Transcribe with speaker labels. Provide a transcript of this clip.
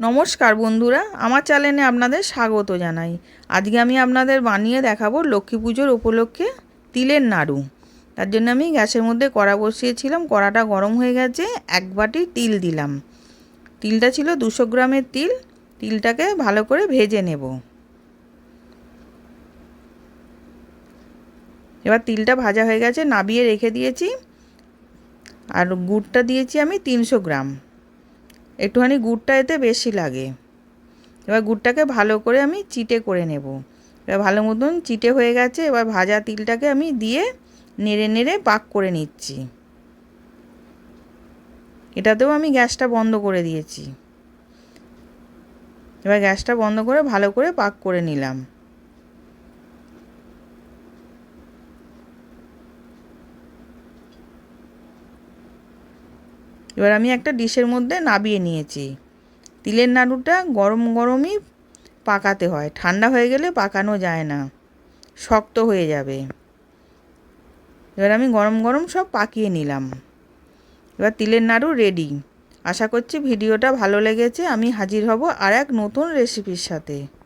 Speaker 1: নমস্কার বন্ধুরা, আমার চ্যানেলে আপনাদের স্বাগত জানাই। আজকে আমি আপনাদের বানিয়ে দেখাবো লক্ষ্মী পুজোর উপলক্ষে তিলের নাড়ু। তার জন্য আমি গ্যাসের মধ্যে কড়া বসিয়েছিলাম, কড়াটা গরম হয়ে গেছে, এক বাটি তিল দিলাম। তিলটা ছিল দুশো গ্রামের তিল, তিলটাকে ভালো করে ভেজে নেব। এবার তিলটা ভাজা হয়ে গেছে, নাবিয়ে রেখে দিয়েছি। আর গুড়টা দিয়েছি আমি তিনশো গ্রাম। একটুখানি গুড়টা এতে বেশি লাগে। এবার গুড়টাকে ভালো করে আমি চিটে করে নেব। এবার ভালো মতন চিটে হয়ে গেছে, এবার ভাজা তিলটাকে আমি দিয়ে নেড়ে নেড়ে পাক করে নিচ্ছি। এটাতেও আমি গ্যাসটা বন্ধ করে দিয়েছি। এবার গ্যাসটা বন্ধ করে ভালো করে পাক করে নিলাম। এবার আমি একটা ডিশের মধ্যে নাবিয়ে নিয়েছি। তিলের নাড়ুটা গরম গরমই পাকাতে হয়। ঠান্ডা হয়ে গেলে পাকানো যায় না। শক্ত হয়ে যাবে। এবার আমি গরম গরম সব পাকিয়ে নিলাম। এবার তিলের নাড়ু রেডি আশা করছি ভিডিওটা ভালো লেগেছে। আমি হাজির হব আর এক নতুন রেসিপির সাথে।